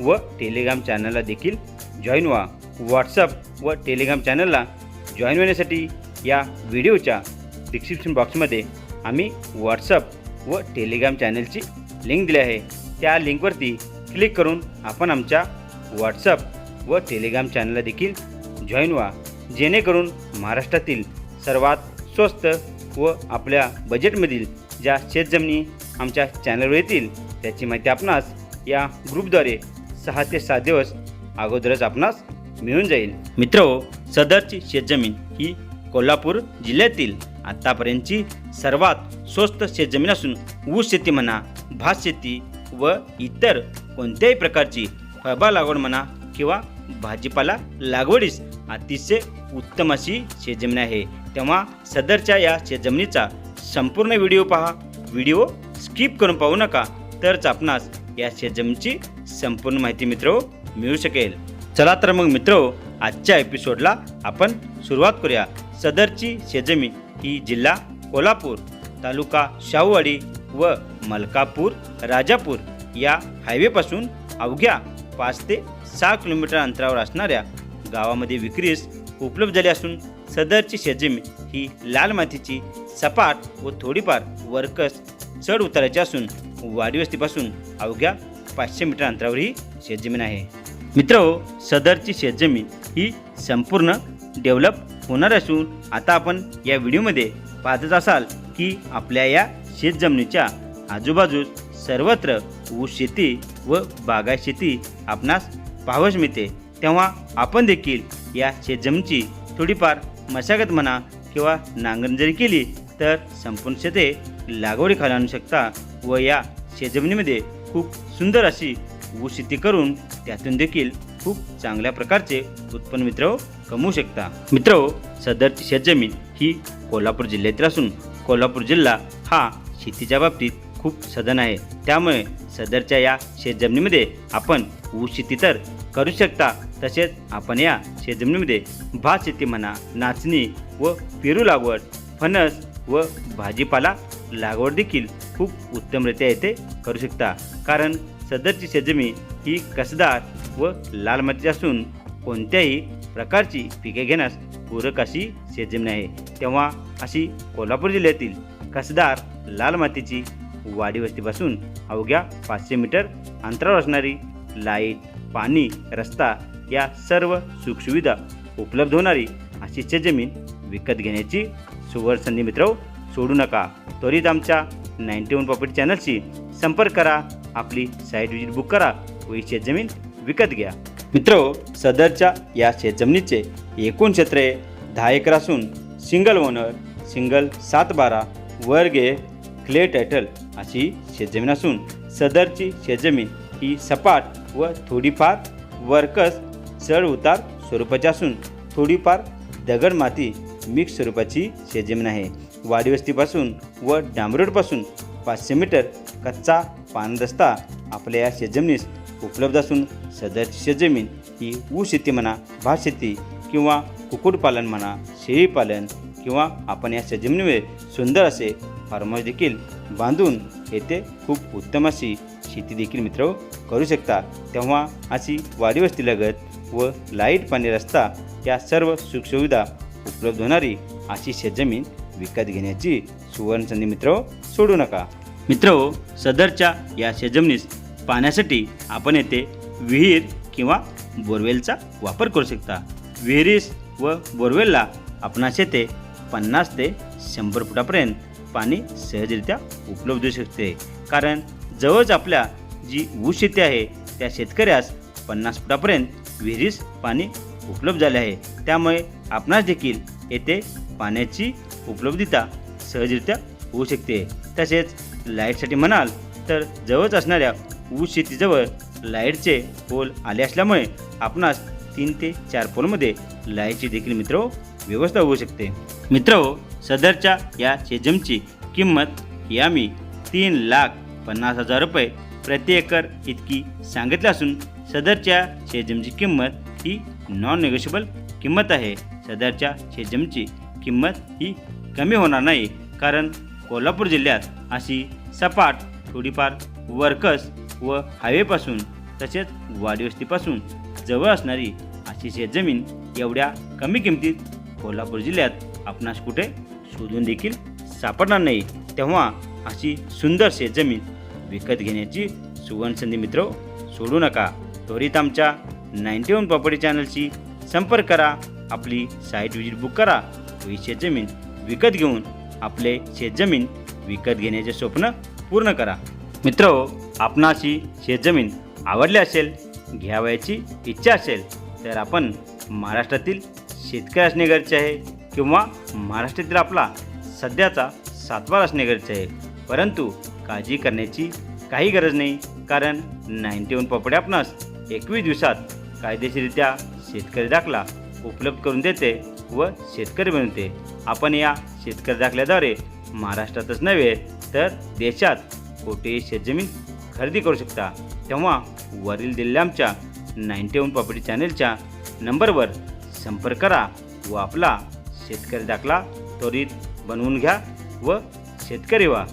व टेलिग्राम चॅनलला देखील जॉईन व्हा. व्हॉट्सअप व टेलिग्राम चॅनलला जॉईन होण्यासाठी या व्हिडिओच्या डिस्क्रिप्शन बॉक्समध्ये आम्ही व्हॉट्सअप व टेलिग्राम चॅनलची लिंक दिली आहे. त्या लिंकवरती क्लिक करून आपण आमच्या व्हॉट्सअप व टेलिग्राम चॅनलला देखील जॉईन व्हा. जेणेकरून महाराष्ट्रातील सर्वात स्वस्त व आपल्या बजेटमधील ज्या शेतजमिनी आमच्या चॅनलवर येतील त्याची माहिती आपणास या ग्रुपद्वारे सहा ते सात दिवस अगोदरच आपणास मिळून जाईल. मित्र सदरची शेतजमीन ही कोल्हापूर जिल्ह्यातील आत्तापर्यंतची सर्वात स्वस्त शेतजमीन असून ऊस शेती म्हणा भात शेती व इतर कोणत्याही प्रकारची फळबाग लागवड म्हणा किंवा भाजीपाला लागवडीस अतिशय उत्तम अशी शेतजमीन आहे. तेव्हा सदरच्या या शेतजमिनीचा संपूर्ण व्हिडिओ पहा. व्हिडिओ स्किप करून पाहू नका. तरच आपणास या शेतजमिनीची संपूर्ण माहिती मित्र मिळू शकेल. चला तर मग मित्र आजच्या एपिसोडला आपण सुरुवात करूया. सदरची शेजमी ही जिल्हा कोल्हापूर तालुका शाहूवाडी व मलकापूर राजापूर या हायवेपासून अवघ्या पाच ते सहा किलोमीटर अंतरावर असणाऱ्या गावामध्ये विक्रीस उपलब्ध झाली असून सदरची शेजमी ही लाल मातीची सपाट व थोडीफार वरकस चढ उतारायची असून वाडीवस्तीपासून अवघ्या पाचशे मीटर अंतरावर ही शेतजमीन आहे. मित्र हो, सदरची शेतजमीन ही संपूर्ण डेव्हलप होणार असून आता आपण या व्हिडिओमध्ये पाहतच असाल की आपल्या या शेतजमिनीच्या आजूबाजूस सर्वत्र ऊस शेती व बागायत शेती आपणास पाहावयास मिळते. तेव्हा आपण देखील या शेतजमिनीची थोडीफार मशागत म्हणा किंवा नांगरण जरी केली तर संपूर्ण शेते लागवडी आणू शकता व या शेतजमिनीमध्ये खूप सुंदर अशी ऊस शेती करून त्यातून देखील खूप चांगल्या प्रकारचे उत्पन्न मित्र कमवू शकता. मित्र हो, सदरची शेतजमीन ही कोल्हापूर जिल्ह्यातील असून कोल्हापूर जिल्हा हा शेतीच्या बाबतीत खूप सधन आहे. त्यामुळे सदरच्या या शेतजमिनीमध्ये आपण ऊस शेती तर करू शकता. तसेच आपण या शेतजमिनीमध्ये भात शेती म्हणा नाचणी व पेरू लागवड फणस व भाजीपाला लागवड देखील खूप उत्तमरित्या येथे करू शकता. कारण सदरची शेतजमीन ही कसदार व लाल मातीची असून कोणत्याही प्रकारची पिके घेण्यास पूरक अशी शेतजमीन आहे तेव्हा अशी कोल्हापूर जिल्ह्यातील कसदार लाल मातीची वाडी वस्तीपासून अवघ्या पाचशे मीटर अंतरावर असणारी लाइट पाणी रस्ता या सर्व सुखसुविधा उपलब्ध होणारी अशी शेतजमीन विकत घेण्याची सुवर्ण संधी मित्र सोडू नका. त्वरित आमच्या नाईन्टी वन प्रॉपर्टी चॅनलशी संपर्क करा. आपली साईट विजिट बुक करा. व ही शेतजमीन विकत घ्या. मित्र सदरच्या या शेतजमिनीचे एकूण क्षेत्र दहा एकर असून सिंगल ओनर सिंगल सात बारा वर्गे क्ले टायटल अशी शेतजमीन असून सदरची शेतजमीन ही सपाट व थोडीफार वरकस चढ उतार स्वरूपाची असून थोडीफार दगड माती मिक्स स्वरूपाची शेतजमीन आहे. वाडीवस्तीपासून व डांबरोडपासून पाचशे मीटर कच्चा पानरस्ता आपल्या या शेतजमिनीस उपलब्ध असून सदर शेतजमीन ही ऊस शेती म्हणा भात शेती किंवा कुक्कुटपालन म्हणा शेळीपालन किंवा आपण या शेतजमिनीमध्ये सुंदर असे फार्म देखील बांधून येथे खूप उत्तम अशी शेती देखील मित्र करू शकता. तेव्हा अशी वाडी वस्तीलगत व लाइट पाणी रस्ता या सर्व सुखसुविधा उपलब्ध होणारी अशी शेतजमीन विकत घेण्याची सुवर्णसंधी मित्र सोडू नका. मित्र सदरच्या या शेजमनीस पाण्यासाठी आपण येथे विहीर किंवा बोरवेलचा वापर करू शकता. विहिरीस व बोरवेलला आपणास येथे पन्नास ते शंभर फुटापर्यंत पाणी सहजरित्या उपलब्ध होऊ शकते. कारण जवळच आपल्या जी ऊस शेती आहे त्या शेतकऱ्यास पन्नास फुटापर्यंत विहिरीस पाणी उपलब्ध झाले आहे. त्यामुळे आपणास देखील येथे पाण्याची उपलब्धता सहजरित्या होऊ शकते. तसेच लाईटसाठी म्हणाल तर जवळच असणाऱ्या ऊस शेतीजवळ लाईटचे पोल आले असल्यामुळे आपणास तीन ते चार पोलमध्ये लाईटची देखील मित्र हो, व्यवस्था होऊ शकते. मित्र हो, सदरच्या या शेजमची किंमत ही आम्ही तीन लाख पन्नास हजार रुपये प्रति एकर इतकी सांगितली असून सदरच्या शेजमची किंमत ही नॉन नेगोशिएबल किंमत आहे. सदरच्या शेजमची किंमत ही कमी होणार नाही कारण कोल्हापूर जिल्ह्यात अशी सपाट थोडीफार वर्कस व हायवेपासून तसेच वाडीवस्तीपासून जवळ असणारी अशी शेतजमीन एवढ्या कमी किमतीत कोल्हापूर जिल्ह्यात आपणास कुठे शोधून देखील सापडणार नाही. तेव्हा अशी सुंदर शेतजमीन विकत घेण्याची सुवर्ण मित्र सोडू नका. त्वरित आमच्या नाईन्टी वन प्रॉपर्टी चॅनलशी संपर्क करा. आपली साईट व्हिजिट बुक करा. ही शेतजमीन विकत घेऊन आपले शेतजमीन विकत घेण्याचे स्वप्न पूर्ण करा. मित्र हो, आपणाशी शेतजमीन आवडली असेल घ्यावयाची इच्छा असेल तर आपण महाराष्ट्रातील शेतकरी असणे गरजेचे आहे किंवा महाराष्ट्रातील आपला सध्याचा सातवार असणे गरजेचे आहे. परंतु काळजी करण्याची काही गरज नाही कारण नाईन्टी वन प्रॉपर्टी आपणास एकवीस दिवसात कायदेशीररित्या शेतकरी दाखला उपलब्ध करून देते व शेतकरी बनवते आपण या शेतकरी दाखल्याद्वारे महाराष्ट्रातच नव्हे तर देशात कोठेही शेतजमीन खरेदी करू शकता. तेव्हा वरील दिलेल्या आमच्या नाईन्टी वन प्रॉपर्टी चॅनेलच्या नंबरवर संपर्क करा व आपला शेतकरी दाखला त्वरित बनवून घ्या व शेतकरी व्हा.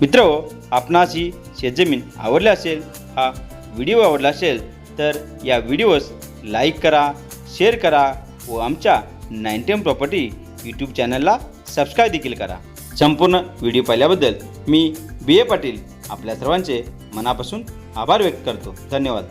मित्र हो, आपणास ही शेतजमीन आवडली असेल हा व्हिडिओ आवडला असेल तर या व्हिडिओस लाईक करा शेअर करा व आमच्या नाईन्टी प्रॉपर्टी यूट्यूब चॅनलला सबस्क्राईब देखील करा. संपूर्ण व्हिडिओ पाहिल्याबद्दल मी बी ए पाटील आपल्या सर्वांचे मनापासून आभार व्यक्त करतो. धन्यवाद.